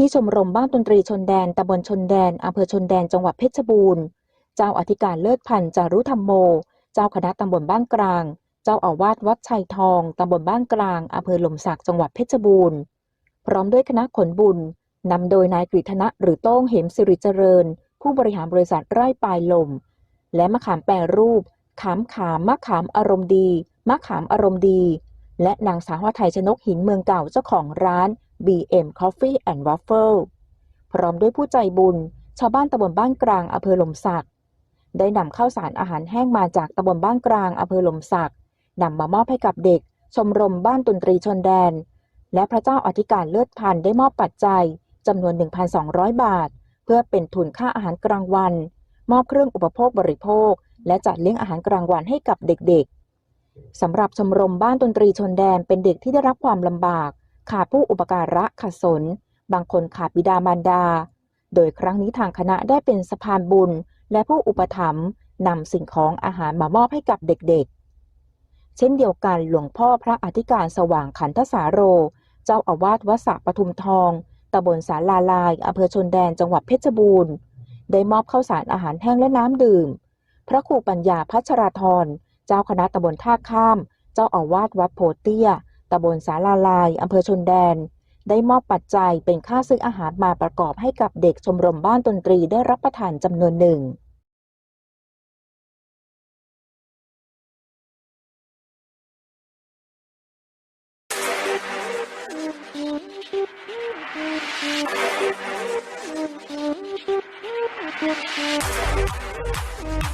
ที่ชมรมบ้านดนตรีชนแดนตำบลชนแดนอำเภอชนแดนจังหวัดเพชรบูรณ์ เจ้าอธิการเลิศพันธ์จารุธรรมโม เจ้าคณะตำบลบ้านกลาง เจ้าอาวาสวัดชัยทองตำบลบ้านกลางอำเภอหล่มสักจังหวัดเพชรบูรณ์ พร้อมด้วยคณะขนบุญนำโดยนายกฤษณะหรือโต้งเหมสิริเจริญ ผู้บริหารบริษัทไร่ปลายลม และมะขามแปรรูป ขามขามมะขามอารมณ์ดีมะขามอารมณ์ดี และนางสาวไทยชนกหินเมืองเก่าเจ้าของร้าน BM Coffee and Waffle พร้อมด้วยผู้ใจบุญ ชาวบ้านตำบลบ้านกลางอำเภอหลมสัก ได้นำข้าวสารอาหารแห้งมาจากตำบลบ้านกลางอำเภอหลมสักนำมามอบให้กับเด็ก ชมรมบ้านดนตรีชนแดน และพระเจ้าอธิการเลิศพันได้มอบปัจจัยจำนวน 1,200 บาท เพื่อเป็นทุนค่าอาหารกลางวัน มอบเครื่องอุปโภคบริโภค และจัดเลี้ยงอาหารกลางวันให้กับเด็กๆสำหรับชมรมบ้านดนตรีชนแดนเป็นเด็กที่ได้รับความลำบาก ขาดผู้อุปการะขัดสน บางคนขาดบิดามารดา โดยครั้งนี้ทางคณะได้เป็นสะพานบุญ และผู้อุปถัมภ์นำสิ่งของอาหารมามอบให้กับเด็กๆ เช่นเดียวกันหลวงพ่อพระอธิการสว่างขันทสาโร เจ้าอาวาสวัดสระปทุมทองตำบลสาลาลายอำเภอชนแดนจังหวัดเพชรบูรณ์ ได้มอบข้าวสารอาหารแห้งและน้ำดื่ม พระครูปัญญาพัชราธร เจ้าคณะตำบลท่าข้าม เจ้าอาวาสวัดโพเตี้ย ตำบลสาลาลายอำเภอชนแดน ได้มอบปัจจัยเป็นค่าซื้ออาหารมาประกอบให้กับเด็กชมรมบ้านดนตรีได้รับประทานจำนวนหนึ่ง Thank you.